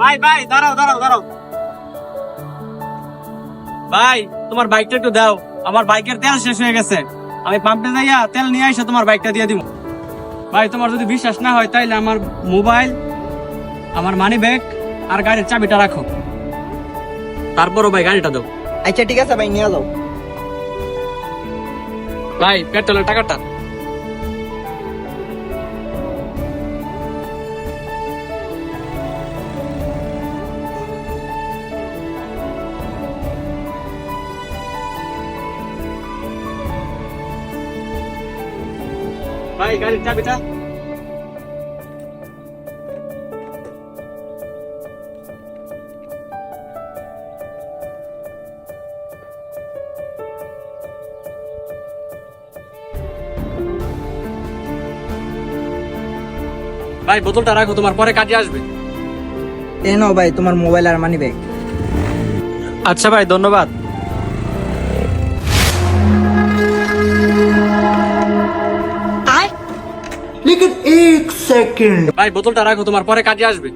ভাই ভাই দাঁড়াও দাঁড়াও দাঁড়াও। ভাই তোমার বাইকটা একটু দাও। আমার বাইকের তেল শেষ হয়ে গেছে। আমি পাম্পে যাইয়া তেল নিয়ে এসে তোমার বাইকটা দিয়ে দিব ভাই তোমার যদি বিশ্বাস না হয় তাইলে আমার মোবাইল আমার মানি ব্যাগ আর গাড়ির চাবিটা রাখো। তারপরও ভাই গাড়িটা দাও। আচ্ছা ঠিক আছে ভাই নিয়ে যাও। ভাই পেট্রোলের টাকাটা। ভাই গাড়ির চাবিটা ভাই বোতলটা রাখো তোমার পরে কাজে আসবে। এ নাও ভাই তোমার মোবাইল আর মানি ব্যাগ আচ্ছা ভাই ধন্যবাদ। লেকিন এক সেকেন্ড। ভাই বোতলটা রাখো তোমার পরে কাজে আসবে।